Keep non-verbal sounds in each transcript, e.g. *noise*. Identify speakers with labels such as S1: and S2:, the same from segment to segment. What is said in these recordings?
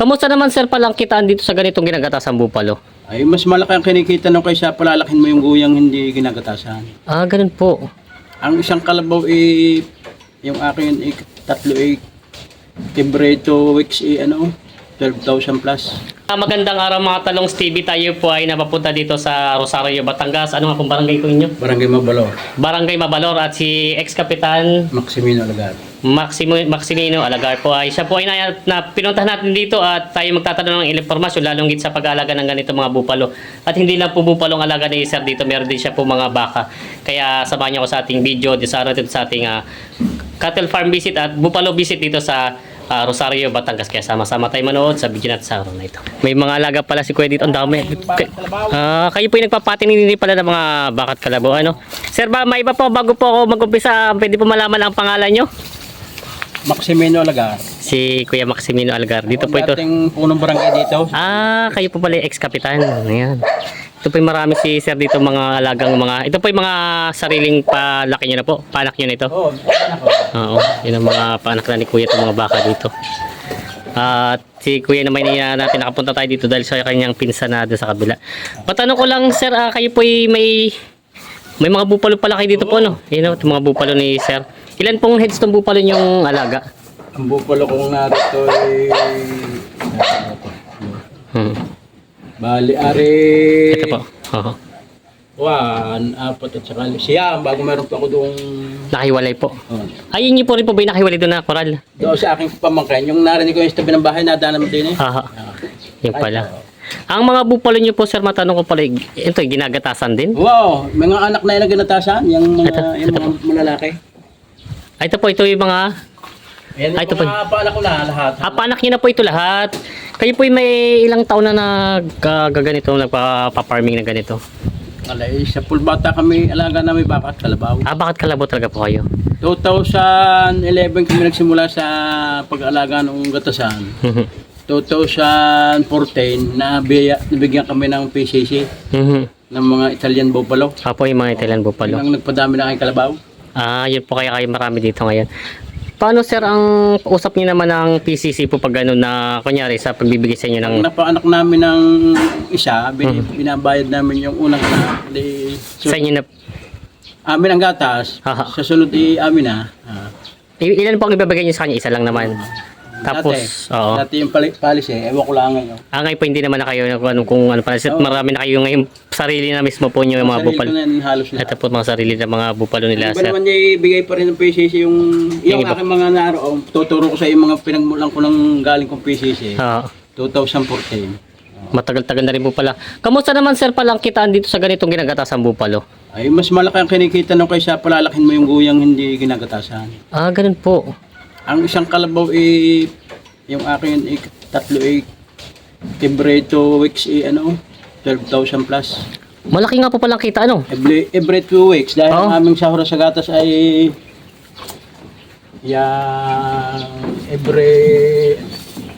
S1: Kamusta naman sir palang kitaan dito sa ganitong ginagatasan bupalo?
S2: Ay, mas malaki ang kinikita nung kaysa palalakin mo yung guyang hindi ginagatasan.
S1: Ah, ganun po.
S2: Ang isang kalabaw eh, yung akin eh, tatlo eh, every two weeks eh, ano, 12,000 plus.
S1: Ah, magandang araw mga talong Stevie. Tayo po ay napapunta dito sa Rosario, Batangas. Ano nga pong barangay ko inyo?
S2: Barangay Mabalor,
S1: Barangay Mabalor at si ex-kapitan
S2: Maximino Lagar.
S1: Maximo, Maximino Alagar po ay siya po ay na, na pinuntahan natin dito at tayo magtatanong ng ilang impormasyon lalong git sa pag-aalaga ng ganito mga bupalo. At hindi lang po bupalo ang alaga ni Sir dito, meron din siya po mga baka. Kaya samahan niyo ako sa ating video sa, dito sa ating ah, cattle farm visit at bupalo visit dito sa ah, Rosario, Batangas. Kaya sama-sama tayo manood sa video natin sa araw na ito. May mga alaga pala si Kuya dito. Ang dami. Kay- Ah, kayo po yung nagpapatingin din pala ng mga bakat kalabaw. Ano? Sir, ba, may iba po bago po ako mag-umpisa. Pwede po malaman ang pangalan nyo?
S2: Maximino Lagar.
S1: Si Kuya Maximino Algar. Dito po ito.
S2: dating punong barangay dito.
S1: Ah, kayo po pala yung ex-kapitan. Ayan. Ito po yung marami si Sir dito mga alagang mga... Ito po yung mga sariling palaki nyo na po. Panak nyo na ito.
S2: Oo, anak ko.
S1: Oo. Yun ang mga panak na ni Kuya itong mga baka dito. At si Kuya naman niya natin nakapunta tayo dito dahil sa kanyang pinsan na doon sa kabila. Patanong ko lang Sir, ah, kayo po ay may... May mga bupalo pala kayo dito po, no? Yun, know, mga bupalo ni Sir. Ilan pong heads ng bupalo yung alaga?
S2: Ang bupalo kong narito ay...
S1: Hmm.
S2: Bali, ari...
S1: Ito po. Oo.
S2: One, apat at saka siyam, bago meron pa ako doong...
S1: Nakahiwalay po.
S2: Oh,
S1: Ayun niyo po rin po ba yung nakahiwalay doon na koral?
S2: doon sa aking pamangkin, yung narinig ko yung tabi ng bahay, nadaanan mo din eh.
S1: Aha.
S2: Ah.
S1: Yung pala. Ang mga bupalo niyo po, sir, matanong ko pala, ito, ginagatasan din?
S2: Wow, mga anak na yung naginatasan, yung mga,
S1: Ito,
S2: yung
S1: ito
S2: mga malalaki.
S1: Ay, ito po, ito yung mga,
S2: Ayan
S1: Ah, ito
S2: yung mga paanak ko na lahat.
S1: ah, panak niyo na po ito lahat. Kayo po may ilang taon na nagkaganito, nagpa-farming na ganito.
S2: Alay, sa pulbata kami, alaga namin baka at kalabaw.
S1: Ah, bakit kalabo talaga po kayo?
S2: 2011 kami nagsimula sa pag-alaga ng gatasan. 2014, na nabigyan kami ng PCC
S1: Mhm.
S2: ng mga Italian Buffalo.
S1: Apo yung mga Italian bupalo.
S2: Yun ang nagpadami na aking kalabaw.
S1: Ah, yun po kaya kayo marami dito ngayon. Paano sir ang usap niyo naman ng PCC po pag gano'n na kunyari sa pagbibigay sa inyo ng
S2: Ang napaanak namin ng isa, bin, binabayad namin yung unang anak. Di, so,
S1: sa inyo na
S2: amin ang gatas,
S1: Aha.
S2: sa sunod i amin na. Ah.
S1: I- ilan po ang ibabigay niyo sa kanya? Isa lang naman. Tapos,
S2: dati,
S1: oo.
S2: dati yung pali, policy, ewan ko lang ngayon.
S1: Ah, ngayon po hindi naman na kayo kung ano, kung ano pa.
S2: Oo.
S1: Marami na kayo ngayon sarili na mismo po nyo yung mga
S2: Sarili
S1: bupalo.
S2: ko na yan, halos na.
S1: Ito po mga sarili na mga bupalo nila.
S2: Iba
S1: Sir.
S2: naman niya ibigay pa rin ng PCC yung, yung,
S1: iba.
S2: aking mga naroon. Tuturo ko sa iyo mga pinagmulan ko ng galing kong PCC.
S1: Oo.
S2: 2014.
S1: matagal-tagal na rin po pala. Kamusta naman sir palang kitaan dito sa ganitong ginagatasan bupalo?
S2: Ay, mas malaki ang kinikita nung kaysa palalakin mo yung guyang hindi ginagatasan.
S1: Ah, ganun po.
S2: Ang isang kalabaw eh, yung akin eh, tatlo eh, every weeks eh, ano, 12,000 plus.
S1: Malaki nga po palang kita ano?
S2: Every, every two weeks dahil
S1: Oh.
S2: ang aming sahura sa gatas ay yan every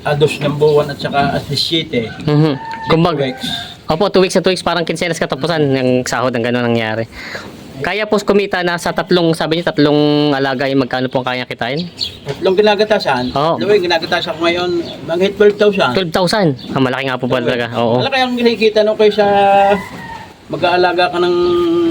S2: ados ng buwan at saka at least eh.
S1: Mhm. Kumbaga,
S2: weeks.
S1: opo, 2 weeks na 2 weeks parang kinsenas katapusan ng sahod ng gano'n nangyari. Kaya po kumita na sa tatlong, sabi niyo tatlong alaga yung magkano po ang kaya kitain?
S2: Tatlong ginagatasan.
S1: Oo.
S2: Luwi, ginagatasan ko ngayon, mga 12,000.
S1: 12,000. Ah, malaki nga po pala talaga. Oo.
S2: Malaki ang kinikita nung kaysa mag-aalaga ka ng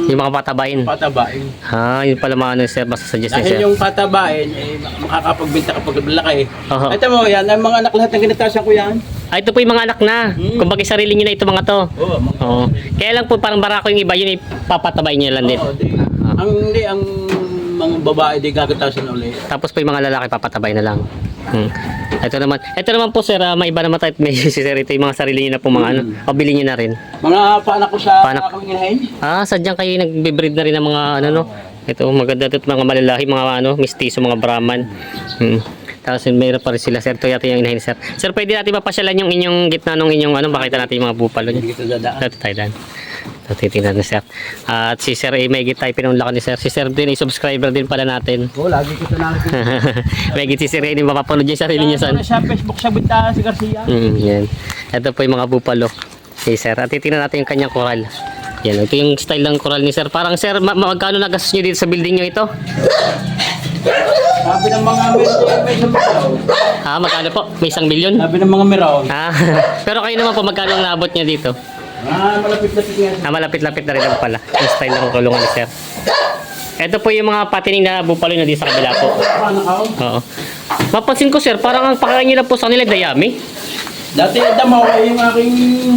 S1: Yung mga patabain.
S2: patabain.
S1: Ah, yun pala mga ano sir, basta suggest ni
S2: Dahil
S1: sir.
S2: yung patabain, eh, makakapagbenta kapag malaki.
S1: Aha.
S2: Ito mo, yan, ang mga anak lahat ng ginatasan ko yan.
S1: Ah, ito po yung mga anak na.
S2: Hmm.
S1: Kumbaga sarili niyo na ito mga to.
S2: Oo, mga
S1: Oo. Kaya lang po parang barako yung iba, yun ipapatabain niyo lang din.
S2: Oo, di, ang hindi ang mga babae di gagatasan ulit.
S1: Tapos po yung mga lalaki papatabay na lang. Hmm. Ito naman, ito naman po sir, ah, may iba naman tayo, *laughs* may si sir ito yung mga sarili niyo na po mga ano,
S2: Hmm.
S1: o bilhin niyo na rin.
S2: Mga paanak ko sa
S1: Paanak.
S2: kaming inahin.
S1: Ah, sadyang kayo nagbe-breed na rin ng mga ano no. Ito maganda ito mga malalahi, mga ano, mistiso, mga Brahman. Hmm. Tapos mayroon pa rin sila, sir. Ito yata yung inahin, sir. Sir, pwede natin mapasyalan yung inyong gitna nung inyong ano, makita natin yung mga bupalo niyo.
S2: Hindi kita dadaan.
S1: Ito tayo dan. Ito titingnan na sir. At si Sir ay may tayo pinunlakan ni Sir. Si Sir din ay subscriber din pala natin. *laughs*
S2: Oo, lagi kita nakikita. *laughs*
S1: may si Sir ay mapapanood yung sarili niya saan.
S2: Sa Facebook sa Binta si Garcia.
S1: Mm, yan. Ito po yung mga bupalo. Si Sir. At titingnan natin yung kanyang koral. Yan. Ito yung style ng koral ni Sir. Parang Sir, ma- magkano nagastos nyo dito sa building nyo ito?
S2: Sabi ng mga meron, may isang milyon.
S1: Ah, magkano po? May isang milyon?
S2: Sabi ng mga meron.
S1: Ah, *laughs* pero kayo naman po, magkano ang naabot niya dito?
S2: Ah, malapit-lapit nga.
S1: Ah, malapit-lapit na rin lang pala. Yung style ng kulungan ni sir. Ito po yung mga patining na bupalo na di sa kabila po.
S2: Paano ka?
S1: Oo. Mapansin ko sir, parang ang pakain nyo lang po sa kanila dayami.
S2: Dati damaw ay yung aking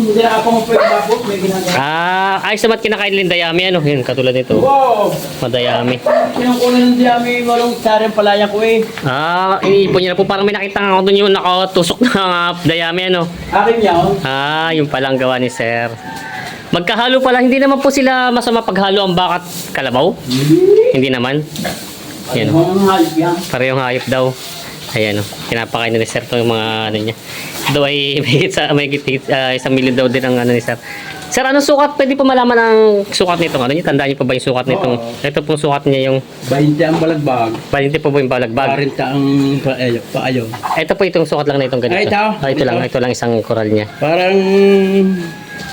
S2: hindi na ako pwede babot, may ginagawa.
S1: Ah, ayos naman kinakain nila dayami. Ano? Yun, katulad nito.
S2: Wow!
S1: Madayami.
S2: Kinukunan ng diyami, walong sarang palaya ko eh.
S1: Ah, iniipon niya na po. Parang may nakita nga ako doon yung nakatusok na dayami. Ano?
S2: Akin yan.
S1: Ah, yung palang gawa ni sir. Magkahalo pala. Hindi naman po sila masama paghalo ang bakat kalabaw. Hindi naman. Yan? Parehong hayop daw. Ayan, oh. kinapakain na ni Sir itong mga ano niya. Daw ay *laughs* may sa may higit uh, isang milyon daw din ang ano ni Sir. Sir, ano sukat? Pwede po malaman ang sukat nito. Ano niyo? Tandaan niyo pa ba yung sukat nitong?
S2: Oo.
S1: Ito pong sukat niya yung
S2: 20 ang balagbag.
S1: Palinti po po yung balagbag.
S2: 40 ang paayo. paayo.
S1: Ito po itong sukat lang na itong ganito.
S2: Ah, ito?
S1: Ah, ito lang,
S2: Ito?
S1: ito lang isang koral niya.
S2: Parang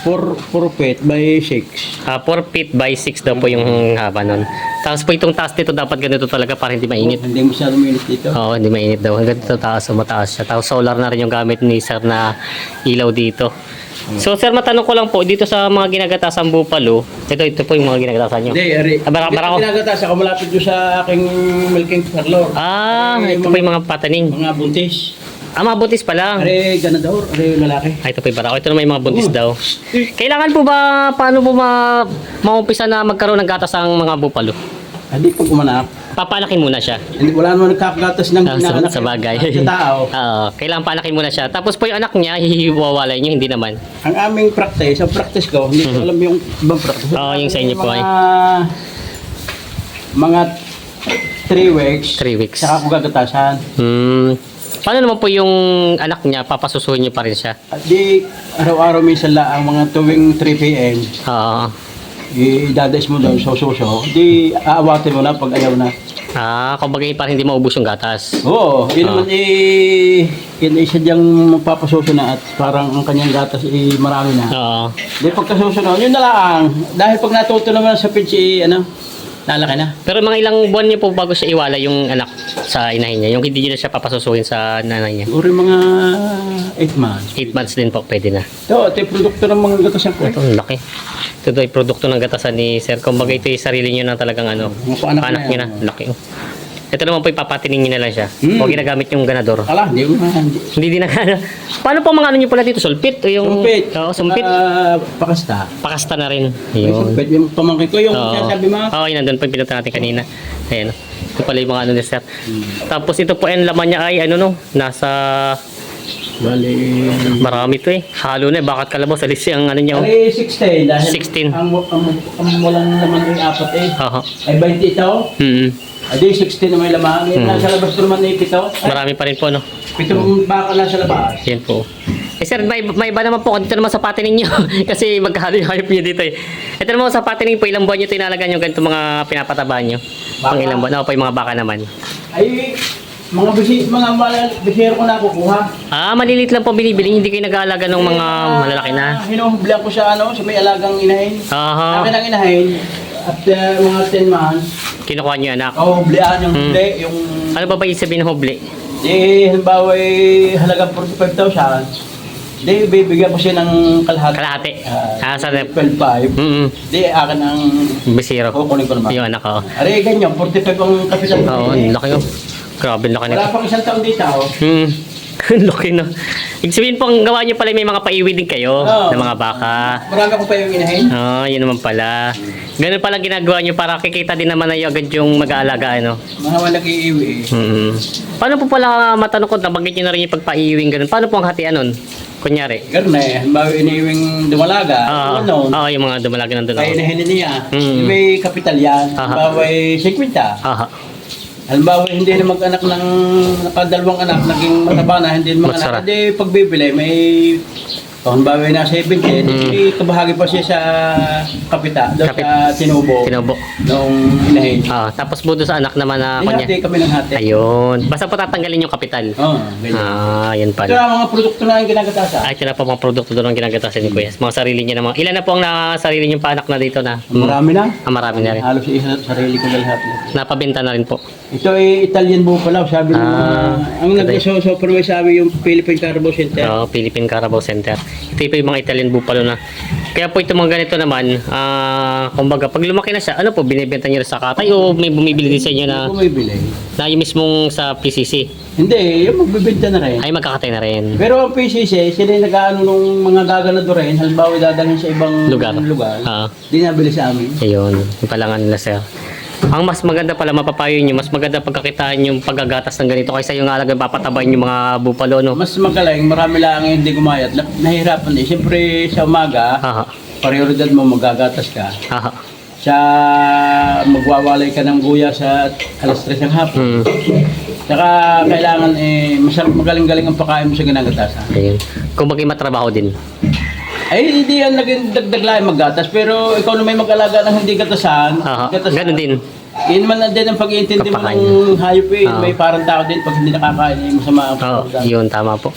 S2: 4 feet by 6.
S1: Ah, 4 feet by 6 daw po yung haba nun. Tapos po itong taas nito dapat ganito talaga para hindi mainit.
S2: Hindi mo siya luminis dito.
S1: Oo, hindi mainit daw. Hanggang dito taas o mataas siya. Tapos solar na rin yung gamit ni Sir na ilaw dito. So Sir, matanong ko lang po, dito sa mga ginagatasang bupalo, ito, ito po yung mga ginagatasan nyo.
S2: Hindi, ari.
S1: Ah, bara- bara ko.
S2: Pinagatas ako malapit doon sa aking milking parlor.
S1: Ah, ito po yung mga pataning.
S2: Mga buntis.
S1: Ah, mga buntis pa lang.
S2: Ari, ganador. Ari, lalaki.
S1: Ah, ito po yung barako. Ito naman yung mga buntis
S2: Oo.
S1: daw. Kailangan po ba, paano po ma maumpisa na magkaroon ng gatas ang mga bupalo?
S2: Hindi pag umanak.
S1: Papanakin muna siya.
S2: Hindi, wala naman nagkakagatas ng
S1: Ah, sa,
S2: inaanak.
S1: sa bagay.
S2: Sa tao. *laughs*
S1: Oo, kailangan panakin muna siya. Tapos po yung anak niya, *laughs* hihiwawalay niyo, hindi naman.
S2: Ang aming practice, ang practice ko, hindi ko alam yung ibang practice.
S1: Oo, yung sa inyo po
S2: mga, Mga 3 weeks.
S1: Three weeks.
S2: Saka ko gagatasan.
S1: Hmm. Paano naman po yung anak niya, papasusuhin niyo pa rin siya?
S2: At di, araw-araw minsan ang mga tuwing 3 p.m.,
S1: Oo.
S2: idadais mo daw sa suso, di aawatin mo na pag ayaw na.
S1: Ah, kumbaga parang hindi maubos yung gatas.
S2: Oo, yun
S1: Ah.
S2: naman eh, yun ay sadyang magpapasuso na at parang ang kanyang gatas eh marami na.
S1: Oo.
S2: Di pagkasuso na, yun na lang. Dahil pag natuto naman sa pinchi, ano, lalaki na.
S1: Pero mga ilang buwan niyo po bago siya iwala yung anak sa inahin niya? Yung hindi niyo na siya papasusuhin sa nanay niya?
S2: Uri mga 8 months.
S1: 8 months din po, pwede na.
S2: Ito, ito yung produkto ng mga gatasan ko.
S1: Ito, ang laki. Ito daw ay produkto ng gatasan ni Sir. Kumbaga ito yung sarili niyo na talagang ano,
S2: Mga paanak
S1: panak
S2: na
S1: niyo
S2: yan.
S1: na. Laki. oh. Ito naman po ipapatining niyo na lang siya.
S2: Hmm.
S1: Huwag ginagamit yung ganador.
S2: Ala, hindi ko na. Hindi.
S1: Din na Paano po mga ano niyo pala dito? Sulpit? O yung...
S2: Sumpit.
S1: Oo, sumpit.
S2: Ah, pakasta.
S1: Pakasta na rin.
S2: May
S1: Yun.
S2: sumpit. Yung pamangkin ko, yung
S1: Oo.
S2: sabi mo.
S1: Oo, yun nandun pa yung pinunta natin kanina. Ayan. Ito pala yung mga ano ni Sir.
S2: Hmm.
S1: Tapos ito po ang laman niya ay ano no, nasa
S2: Bali.
S1: marami to eh. Halo na eh. Bakit kalabaw sa lisi ang ano niya. Oh.
S2: Bali, 16. Dahil
S1: 16.
S2: Ang, ang, ang, walang laman ay apat eh.
S1: Oo.
S2: Ay 20 ito.
S1: Mm.
S2: Adi 16 na may laman. Yung
S1: Hmm.
S2: nasa labas naman ay pito. Ay,
S1: Marami pa rin po no.
S2: pitong baka nasa labas.
S1: Yan po. Eh sir, may, may iba naman po dito naman sa patin ninyo. *laughs* Kasi magkahalo yung hayop niyo dito eh. Ito naman sa patin po, ilang buwan nyo tinalagan yung ganito mga pinapatabahan nyo? Pang
S2: Baka?
S1: ilang buwan? Oo, pa yung mga baka naman.
S2: Ay, mga bisi, mga bisero ko na kukuha.
S1: Ah, maliliit lang po binibili. Hindi kayo nag-aalaga ng mga malalaki na.
S2: Hinuhublihan ko sa ano, sa may alagang inahin.
S1: Aha.
S2: Akin ang inahin. At uh, mga 10 months,
S1: Kinukuha yung anak.
S2: oh, hublihan yung
S1: Hmm.
S2: hubli, yung...
S1: Ano ba ba yung sabihin ng hubli?
S2: Di, halimbawa, eh, halagang 45,000. Di, bibigyan ko siya ng kalahati.
S1: Kalahati.
S2: Ah,
S1: Ah, sa
S2: 12,500.
S1: Mm
S2: Di, akin ang
S1: Bisiro.
S2: kukunin ko naman.
S1: Yung anak ko.
S2: Ari, ganyan, 45 ang kapital.
S1: Oo, ang laki oh. Grabe, ang laki nito.
S2: Wala pang isang taon dito, oh.
S1: Hmm. *laughs* Ang laki no. Ibig sabihin po, ang gawa nyo pala may mga paiwi din kayo
S2: Oo.
S1: ng mga baka.
S2: Marami ko pa yung inahin.
S1: Oo, yun naman pala. Ganun pala ginagawa nyo para kikita din naman na yung agad yung mag-aalaga, ano?
S2: Mga wala nag-iiwi eh.
S1: Hmm. Paano po pala matanong ko, nabanggit nyo na rin yung pagpaiwing ganun. Paano po ang hatian nun? Kunyari.
S2: Ganun eh, halimbawa iniiwing dumalaga,
S1: Oo,
S2: ano,
S1: oo, yung mga dumalaga nandun
S2: kaya
S1: ako.
S2: inahin niya.
S1: Mm.
S2: May kapital yan.
S1: Aha.
S2: Halimbawa ay 50.
S1: Aha.
S2: Halimbawa hindi na mag-anak ng nakadalawang anak, naging mataba na, hindi na mag-anak. Hindi pagbibili, may Kung bawi na 17, eh, kabahagi pa siya sa kapita, doon
S1: Kapit-
S2: sa Tinubo,
S1: Tinubo.
S2: nung inahin.
S1: Ah, tapos buto sa anak naman na
S2: Hinati
S1: kanya.
S2: kami ng hati.
S1: Ayun. Basta po tatanggalin yung kapital.
S2: Oo, ganyan.
S1: Ah, yan
S2: Ito
S1: pala.
S2: na mga produkto na yung ginagatasan.
S1: Ay, ito na po mga produkto doon ang ginagatasan ni Kuya. Mga sarili niya naman. Ilan na po ang na sarili niyong paanak na dito na?
S2: Marami na.
S1: Ah, marami na rin.
S2: Halos isa sarili ko na lahat.
S1: Napabenta na rin po.
S2: Ito ay Italian buffalo, sabi ng
S1: Ah,
S2: mga, ang nag-supervise sabi yung Philippine Carbo Center.
S1: Oo, Philippine Carabao Center. Ito po yung mga Italian Buffalo na. Kaya po ito mga ganito naman, ah, kumbaga, pag lumaki na siya, ano po, binibenta niyo sa katay o may bumibili din sa inyo na,
S2: Bumibili.
S1: na yung mismong sa PCC?
S2: Hindi, yung magbibenta na rin.
S1: Ay, magkakatay na rin.
S2: Pero ang PCC, sila yung nag-ano nung mga gaganado rin, halimbawa dadalhin sa ibang
S1: Lugar.
S2: lugar
S1: Ah.
S2: di nabili sa amin.
S1: Ayun, yung pala nga nila sir. Ang mas maganda pala mapapayo nyo, mas maganda pagkakitaan yung paggagatas ng ganito kaysa yung alagang papatabayin yung mga bupalo, no?
S2: Mas magaling, marami lang ang hindi gumayat. Na- Nahihirapan din. Siyempre sa umaga,
S1: Haha,
S2: prioridad mo magagatas ka.
S1: haha.
S2: Sa magwawalay ka ng guya sa alas 3 ng hapon.
S1: Hmm,
S2: Saka kailangan eh, masarap magaling-galing ang pagkain mo sa ginagatasan.
S1: ayun. Kung maging matrabaho din.
S2: Ay, hindi yan naging dagdag lang maggatas. Pero ikaw na may mag-alaga ng hindi gatasan,
S1: Haha,
S2: gatasan.
S1: ganun din.
S2: Yun man din ang pag-iintindi mo
S1: Kapakain.
S2: ng hayop eh.
S1: Ah.
S2: May parang tao din pag hindi nakakain, eh, masama ang
S1: Oo,
S2: pakiramdam.
S1: yun, tama po.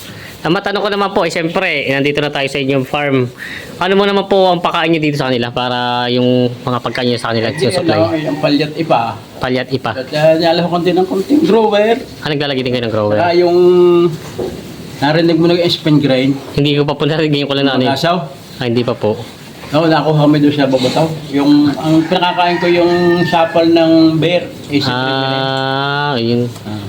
S1: Ang matanong ko naman po, eh, siyempre, eh, nandito na tayo sa inyong farm. Ano mo naman po ang pakain nyo dito sa kanila para yung mga pagkain nyo sa kanila
S2: Hindi, ano,
S1: supply?
S2: yung palyat ipa.
S1: Palyat ipa.
S2: At uh, nalala ko din ng konting grower.
S1: Ah, naglalagay din kayo ng grower?
S2: Saka yung narinig mo ng spin grain.
S1: Hindi ko pa po narinig ko lang na ano yun.
S2: Asaw.
S1: Ah, hindi pa po.
S2: Oo, nakuha kami doon sa Babataw. Yung, ang pinakakain ko yung sapal ng bear. Grain.
S1: Ah, yun.
S2: Ah.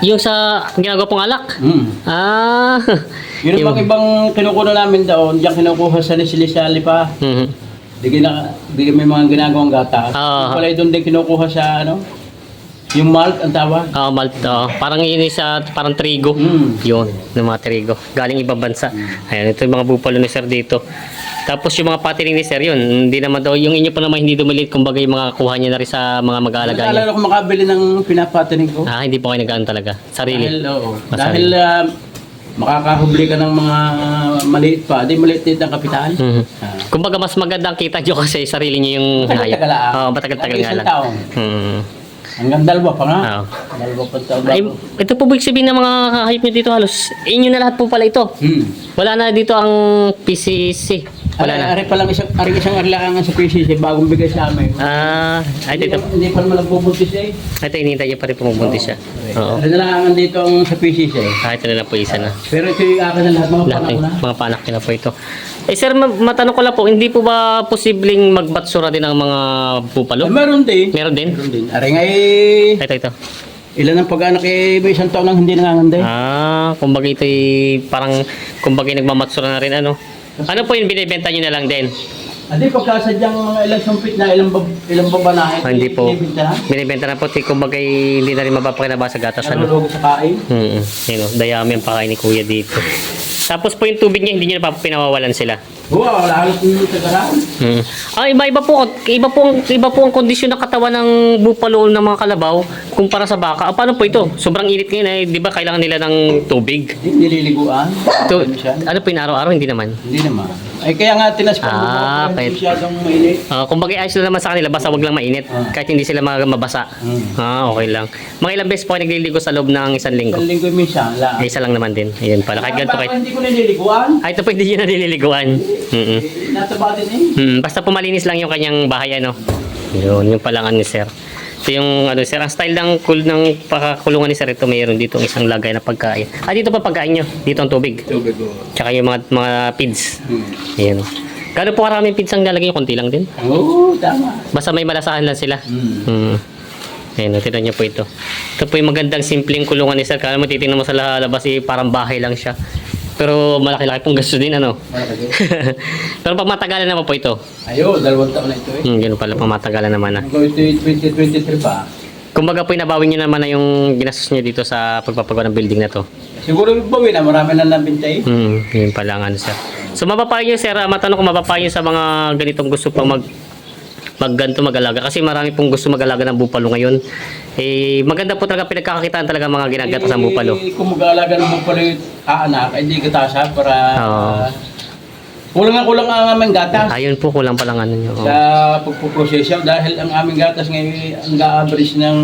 S1: Yung sa ginagawa pong alak?
S2: Hmm.
S1: Ah. *laughs*
S2: Yun mga ibang kinukuha namin doon, diyan kinukuha sa Nisilisali pa.
S1: Mhm.
S2: Di, gina, di may mga ginagawang gata.
S1: Ah.
S2: Yung pala doon din kinukuha sa ano, yung malt ang tawag.
S1: Ah, malt. ah. parang yun yung sa parang trigo.
S2: Mm.
S1: Yun, ng mga trigo. Galing ibang bansa. Ayan, ito yung mga bupalo ni sir dito. Tapos yung mga patining ni sir, yun, hindi naman daw, yung inyo pa naman hindi dumilit, kumbaga yung mga kuha niya na rin sa mga mag-aalaga niya.
S2: Naalala ko makabili ng pinapatinig ko.
S1: Ah, hindi po kayo nagaan talaga. Sarili.
S2: Dahil, oo.
S1: Ah,
S2: Dahil ah, makakahubli ka ng mga maliit pa. Di maliit din ang kapital.
S1: Mhm.
S2: Ah.
S1: Kumbaga mas maganda ang kita nyo *laughs* kasi sarili niyo yung
S2: Matagal-tagal lang.
S1: Oo, matagal-tagal nga
S2: Isang
S1: lang.
S2: taon.
S1: Hmm.
S2: Hanggang dalawa pa nga.
S1: Oo.
S2: Dalawa pa taon.
S1: Ay, ito po big sabihin ng mga hype nyo dito halos. Inyo na lahat po pala ito.
S2: Hmm.
S1: Wala na dito ang PCC. Wala na.
S2: ari pa lang isang, ari isang arlaangan sa PCC bagong bigay sa amin.
S1: Ah, ay
S2: hindi,
S1: dito.
S2: pa- hindi pa naman nagbubuntis eh.
S1: Ito hinihintay niyo pa rin pumubuntis siya. Oo.
S2: Arlaangan dito ang sa PCC.
S1: Ah, ito na lang po isa na.
S2: Pero ito yung akin na lahat mga
S1: Lahat
S2: panahon
S1: eh,
S2: na.
S1: mga panak niya na po ito. Eh sir, ma- matanong ko lang po, hindi po ba posibleng magbatsura din ang mga
S2: Ay,
S1: bupalo?
S2: meron din.
S1: Meron din?
S2: Meron din. Ari nga eh,
S1: Ito, ito.
S2: ilan ang pag-anak eh, may isang taon nang hindi nanganganday.
S1: Ah, kumbaga ito parang, kumbaga nagmamatsura na rin ano. Ano po yung binibenta niyo na lang din?
S2: Adi, pagkasadyang mga ilang sumpit na, ilang, bab, ilang babanahe.
S1: Ah, hindi po.
S2: Binibinta na.
S1: Binibenta na po, ti- kumbaga hindi na rin mapapakinaba sa gatas. Ano?
S2: Nalulog sa kain.
S1: Hmm, yun o, dayami ang pakain ni kuya dito. Tapos po yung tubig niya, hindi niya pinawawalan sila.
S2: Wow, halos yung tagarahan.
S1: Hmm. Ah, iba-iba po, iba po, ang, iba po ang kondisyon ng katawan ng bupalo ng mga kalabaw kumpara sa baka. Ah, paano po ito? Sobrang init ngayon eh, di ba kailangan nila ng tubig?
S2: Hindi nililiguan.
S1: To,
S2: Ano
S1: ano po yung araw-araw? Hindi naman.
S2: Hindi naman. Ay kaya nga tinas pa
S1: Ah,
S2: mo
S1: kahit-
S2: hindi masyadong mainit.
S1: Ah, kumbaga ayos lang naman sa kanila, basta wag lang mainit.
S2: Ah.
S1: Kahit hindi sila mabasa.
S2: Hmm.
S1: Ah, okay lang. Mga ilang beses po kayo nagliligo sa loob ng isang linggo?
S2: Isang linggo minsan lang.
S1: Ay, isa lang naman din. Ayun pala. Kahit ganito kahit...
S2: hindi ko nililiguan.
S1: Ay, ito po hindi nyo naliliguan. Mm
S2: Eh, Nataba din eh.
S1: Hmm, basta pumalinis lang yung kanyang bahay, ano. Yun, yung pala nga ni sir. Ito yung, ano, sir, ang style ng, kul ng pakakulungan ni sir, ito mayroon dito isang lagay na pagkain. Ah, dito pa pagkain nyo. Dito ang tubig.
S2: Tubig ko.
S1: Tsaka yung mga, mga pids.
S2: Hmm.
S1: Ayan. Gano'n po karaming pids ang lalagay? Konti lang din.
S2: Oo, tama.
S1: Basta may malasahan lang sila.
S2: Hmm.
S1: Hmm. Ayan, o, tignan niyo po ito. Ito po yung magandang simpleng kulungan ni sir. Kala mo titingnan mo sa labas, eh, parang bahay lang siya. Pero malaki-laki pong gasto din, ano.
S2: Malaki. *laughs*
S1: Pero pag matagalan naman po ito.
S2: Ayo, dalawang taon na ito eh.
S1: Hmm, ganun pala, pag matagalan naman na.
S2: Hanggang ito 2023 pa.
S1: Kumbaga po, inabawin nyo naman na yung ginastos nyo dito sa pagpapagawa ng building na to.
S2: Siguro bawi na, marami na nabintay.
S1: Hmm, yun pala nga, ano, sir. So, mapapayo nyo, sir, ah, matanong ko mapapayo sa mga ganitong gusto pang mag magganto mag-alaga kasi marami pong gusto mag-alaga ng bupalo ngayon. Eh maganda po talaga pinagkakakitaan talaga mga ginagatas ng bupalo.
S2: Eh, kung mag-aalaga ng bupalo yung aanak, hindi katasa para
S1: Oo.
S2: Kulang nga kulang ang aming gatas.
S1: Ayun po, kulang palang ano nyo.
S2: Sa pagpuprosesyo dahil ang aming gatas ngayon ang ga-average ng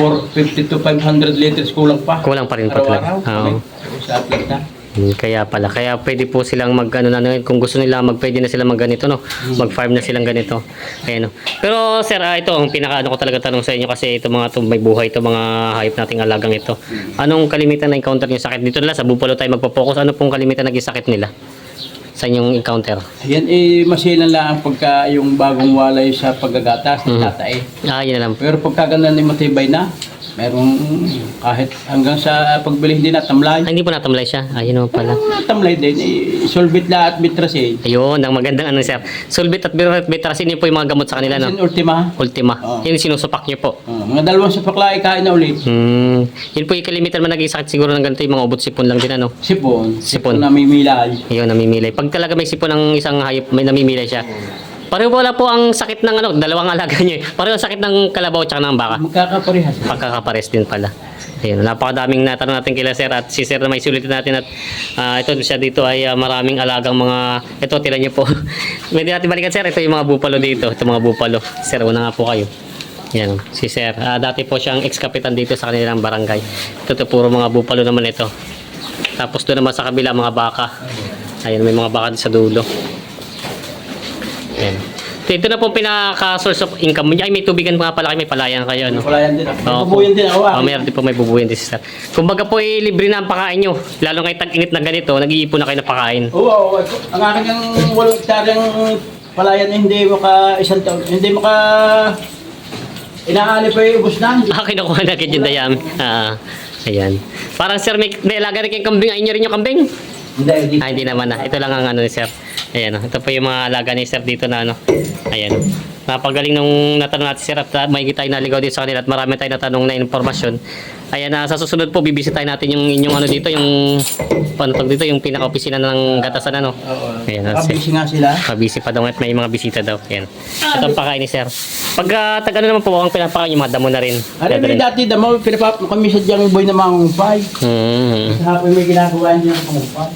S2: 450 to 500 liters kulang pa.
S1: Kulang pa rin po talaga.
S2: Araw-araw.
S1: Oo.
S2: Sa atleta.
S1: Hmm, Kaya pala, kaya pwede po silang mag ano na kung gusto nila mag pwede na sila mag ganito no, mag-farm na silang ganito. Kaya no. Pero sir, ah, ito ang pinaka ano ko talaga tanong sa inyo kasi ito mga to, may buhay ito mga hayop nating alagang ito. Anong kalimitan na encounter niyo sakit dito nila sa Bupalo tayo magpo-focus ano pong kalimitan naging sakit nila sa inyong encounter?
S2: Yan eh, masilan lang pagka yung bagong walay sa paggagatas,
S1: Mhm.
S2: tatae.
S1: Ah, yun na lang.
S2: Pero pagka ganun ay matibay na, merong kahit hanggang sa pagbili hindi na tamlay.
S1: Ah, hindi po natamlay siya. Ayun naman pala.
S2: Ang tamlay din, eh, solvit la at mitrasin.
S1: Ayun, ang magandang ano sir. Sulbit at betrasin yun po yung mga gamot sa kanila no.
S2: Sin ultima.
S1: Ultima.
S2: Oo.
S1: Yun yung sinusupak niyo po.
S2: Oh, mga dalawang sapakla ay kain na ulit.
S1: Hmm. Yun po yung kalimitan man naging sakit siguro ng ganito yung mga ubot sipon lang din ano.
S2: Sipon.
S1: Sipon.
S2: na may milay.
S1: Ayun, namimilay. Pag talaga may sipon ng isang hayop, may namimilay siya. Pareho wala po ang sakit ng ano, dalawang alaga niyo. eh. Pareho ang sakit ng kalabaw at ng baka.
S2: Magkakaparehas.
S1: Pagkakapares din pala. Ayun, napakadaming natanong natin kila Sir at si Sir na may sulitin natin at ah, ito siya dito ay ah, maraming alagang mga ito tila niyo po. *laughs* Pwede natin balikan Sir, ito yung mga bupalo dito, ito mga bupalo. Sir, una nga po kayo. Yan, si Sir. Ah, dati po siyang ex-kapitan dito sa kanilang barangay. Ito, ito puro mga bupalo naman ito. Tapos doon naman sa kabila mga baka. Ayun, may mga baka sa dulo. Yan. Ito, ito na po pinaka-source of income niya. Ay, may tubigan pa pala kayo, may palayan kayo. Ano?
S2: Wala yan din. ako.
S1: Oo.
S2: Bubuyan din ako. ah.
S1: Oh, meron din po may bubuhin din sister. Kumbaga po eh, libre na ang pakain nyo. Lalo ngayon tag-init na ganito, nag-iipon na kayo ng pakain.
S2: Oo, oo. Ang akin yung walong hektaryang palayan hindi maka isang taon, hindi maka inaani pa yung ubos na. *laughs*
S1: Ah, kinukuha na agad yung dayami. Ah, ayan. Parang sir, may, may alaga rin kayong kambing. Ayun nyo rin yung kambing.
S2: Hindi, hindi.
S1: Ah, hindi naman na. Ito lang ang ano ni sir. Ayan, oh. ito po yung mga alaga ni sir dito na ano. Ayan. oh. Napagaling nung natanong natin sir at uh, may tayo naligaw dito sa kanila at marami tayong natanong na informasyon. Ayan, na sa susunod po bibisitahin natin yung inyong ano dito, yung tawag dito, yung pinaka-opisina ng gatasan ano.
S2: Oo.
S1: Ayan, oh, sir.
S2: Kabisi nga sila.
S1: Mabisi pa daw at may mga bisita daw. Yan. Ito ang pakain ni sir. Pag uh, tag ano naman po, ang pinapakain yung mga damo na rin.
S2: Ano may dati damo, pinapap kami sa diyang boy na mangumpay.
S1: Hmm.
S2: Sa hapon may ginagawa niya ng mangumpay.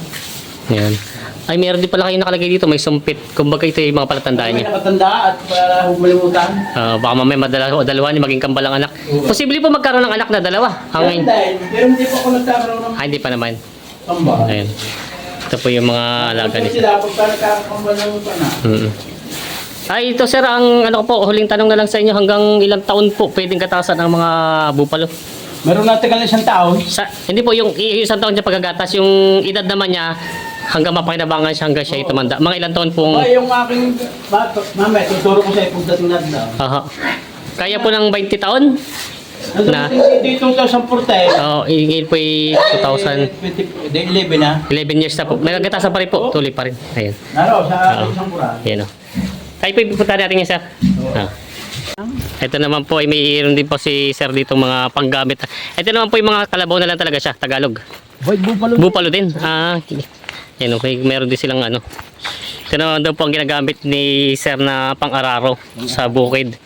S1: Yan. Ay, meron din pala kayo nakalagay dito. May sumpit. Kumbaga ito yung mga palatandaan
S2: May
S1: niya.
S2: nakatanda at para huwag malimutan.
S1: Ah, baka mamaya madala o dalawa ni maging kambalang anak. Posible po magkaroon ng anak na dalawa. Hangin.
S2: Dahil, pero hindi pa ako nagkakaroon ng
S1: Ah, hindi pa naman.
S2: kamba.
S1: Ayun. Ito po yung mga alaga
S2: Kasi
S1: ni sir.
S2: sila, pagka nagkakamba ng pana.
S1: Mm. Ay, ito sir, ang ano po, huling tanong na lang sa inyo, hanggang ilang taon po pwedeng katasan ng mga bupalo?
S2: Meron natin ka isang taon.
S1: Sa, hindi po, yung, yung isang taon niya pagkagatas, yung edad naman niya, hanggang mapakinabangan siya hanggang siya ay tumanda. Mga ilang taon pong...
S2: Ay, yung aking, ma- mamaya, tuturo ko sa pagdating na.
S1: Aha. Kaya po ng 20 taon? Na?
S2: Dito 2014.
S1: Oo, oh, ingin po yung 2011
S2: 2011 na.
S1: years na po. May kagatasan pa rin po, tuloy pa rin. Ayan.
S2: Naro, sa
S1: Oo.
S2: isang pura.
S1: Ayan o. Tayo po ipupunta natin yung sir. Ah. Ito naman po ay mayroon din po si sir dito mga panggamit. Ito naman po yung mga kalabaw na lang talaga siya, Tagalog.
S2: Boy, bupalo.
S1: Bupalo din. Ah, yan okay. Meron din silang ano. Ito naman daw po ang ginagamit ni sir na pang-araro sa bukid.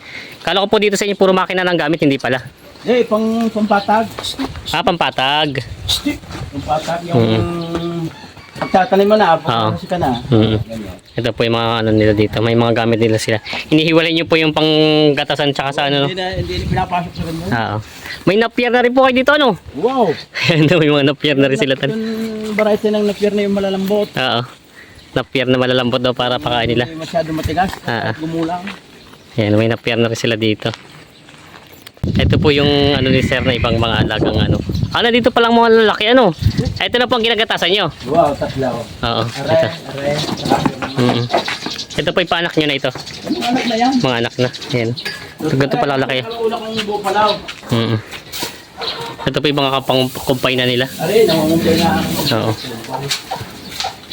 S1: Kala ko po dito sa inyo puro makina lang gamit, hindi pala.
S2: Eh, pang pampatag.
S1: Ah, pampatag.
S2: Pampatag yung... Pagtatanim mo na,
S1: Oo.
S2: pagkakasi ka na.
S1: Mm. Ito po yung mga ano nila dito. May mga gamit nila sila. Hinihiwalay niyo po yung panggatasan tsaka sa ano. no?
S2: Hindi na, hindi na pinapasok sa ganyan.
S1: Oo. May napier na rin po kayo dito ano.
S2: Wow! *laughs*
S1: Daw, may mga napier na rin sila. Tan.
S2: Variety ng napier na yung malalambot.
S1: Oo. Napier na malalambot daw para pakain nila.
S2: Hindi masyado matigas.
S1: Ah, ah.
S2: at gumulang.
S1: Ayan, may napier na rin sila dito. Ito po yung ano ni sir na ibang mga alagang ano. Ano dito palang mga lalaki ano. Ito na po ang ginagatasan nyo.
S2: Wow, tatlo.
S1: Oo.
S2: Are,
S1: Ito.
S2: are.
S1: Mm Ito po yung paanak nyo na ito.
S2: Anong anak na yan?
S1: Mga anak na. Ayan. Ito ganito pala laki.
S2: Ang una kong bupalaw.
S1: Mm Ito po yung mga kapang kumpay na nila.
S2: Are, nangungumpay na.
S1: Oo.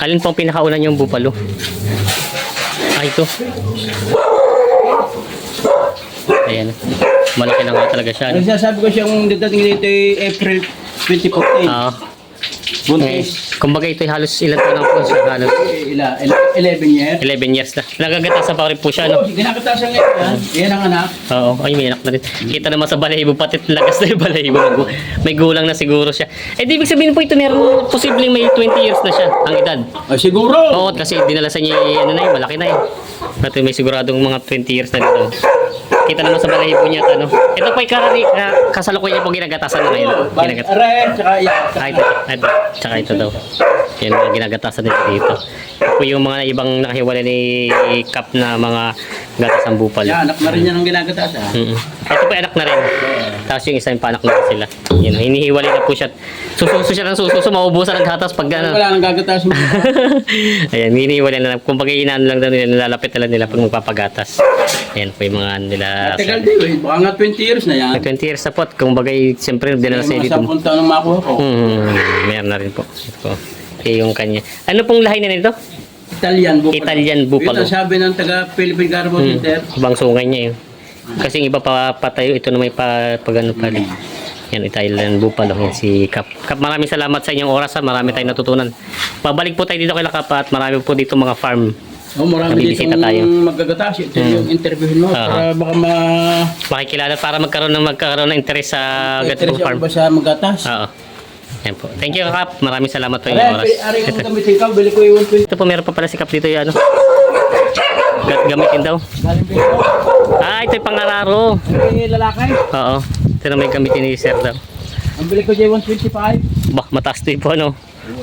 S1: Alin po ang pinakauna niyong bupalo? Ah, ito. Ayan. Malaki na nga talaga siya.
S2: Ano
S1: no?
S2: sinasabi ko siyang dadating dito ay April 2014.
S1: Oo.
S2: Buntis.
S1: Kumbaga ito halos ilan taon na po siya, halos
S2: Eh, Ila, ila, 11 years.
S1: 11 years na. Nagagatasan pa rin po siya, no?
S2: Oh, ginakatasan ngayon yan. Yan ang anak.
S1: Oo, ay may anak na rin. Kita naman sa balahibo, pati lagas na yung balahibo. May gu- May gulang na siguro siya. Eh, di ibig sabihin po ito, meron posibleng may 20 years na siya, ang edad.
S2: Oh, siguro.
S1: Oo, kasi dinala sa niya, ano na yun, malaki na yun. At may siguradong mga 20 years na dito. Kita naman sa balahibo niya, ano. Ito po karani, uh, kasalukuyan niya po ginagatasan na ngayon. Ginagat
S2: Are, tsaka yan.
S1: Ah, ito, ito, tsaka ito daw. Yan mga ginagatasan nila dito. Ito po yung mga ibang nakahiwalay ni Kap na mga gatasang bupal.
S2: Yan, anak na rin yan ang ginakatasan.
S1: Mm-mm. Ito po anak na rin. Tapos yung isa yung panak na rin sila. Yun, hinihiwalay na po siya. Sususo siya ng sususo, maubusan ng gatas pag gano'n.
S2: Wala nang gagatasan. *laughs*
S1: Ayan, hinihiwalay na lang. Kung pag inaano lang daw nila, nilalapit na lang nila pag magpapagatas. Ayan po yung mga ano nila.
S2: Tagal din eh. Baka nga 20 years na yan.
S1: May 20 years na po. at Kung bagay, siyempre, dinala sa
S2: Mga
S1: dito.
S2: 10 taon ang makuha ko.
S1: Hmm, meron na rin po. Ito po. Eh, yung kanya. Ano pong lahi na nito?
S2: Italian buffalo.
S1: Italian buffalo.
S2: Ito sabi ng taga Philippine Carbon
S1: Hmm.
S2: Center.
S1: Ibang sungay niya yun. Kasi yung iba pa patayo, ito na may pa, pag ano pa rin. Yan, Italian Buffalo, yan si Kap. Kap, maraming salamat sa inyong oras ha. Marami tayong natutunan. Pabalik po tayo dito kay Kap at marami po dito mga farm.
S2: Oh, marami ditong
S1: tayo.
S2: magagatas. Ito yung interviewin mo.
S1: Aha.
S2: Para baka ma...
S1: Makikilala para magkaroon ng magkaroon ng interest sa
S2: Interest
S1: farm.
S2: ako ba sa magatas?
S1: Oo. Yan po. Thank you Kap. Maraming salamat po inyong oras.
S2: yung gamitin ka. Bili ko yung 120.
S1: ito po meron pa pala si Kap dito yung ano. Ga- Gamitin daw. Ah, ito yung pangararo.
S2: Ay, lalaki.
S1: Oo. Ito na may gamitin ni Sir daw.
S2: Ang bili ko dyan 125.
S1: Bah, mataas din po ano.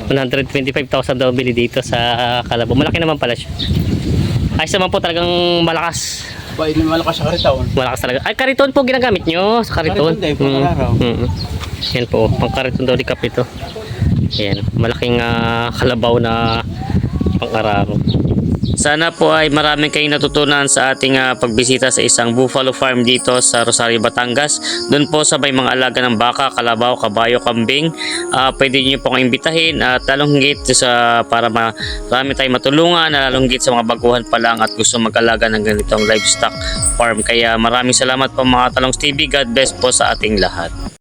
S1: 125,000 daw bili dito sa Calabo. Malaki naman pala siya. Ayos naman po talagang malakas.
S2: Ba, malakas sa karitaon.
S1: Malakas talaga. Ay, kariton po ginagamit nyo sa kariton.
S2: Kariton din.
S1: Mm, mm. Yan po, pang kariton daw di kap ito. Yan, malaking ah, kalabaw na pang-araro. Sana po ay maraming kayong natutunan sa ating ah, pagbisita sa isang buffalo farm dito sa Rosario, Batangas. Doon po sa may mga alaga ng baka, kalabaw, kabayo, kambing. Ah, pwede niyo pong imbitahin at lalong higit sa para marami tayong matulungan, lalong higit sa mga baguhan pa lang at gusto mag-alaga ng ganitong livestock farm. Kaya maraming salamat po mga Talongs TV. God bless po sa ating lahat.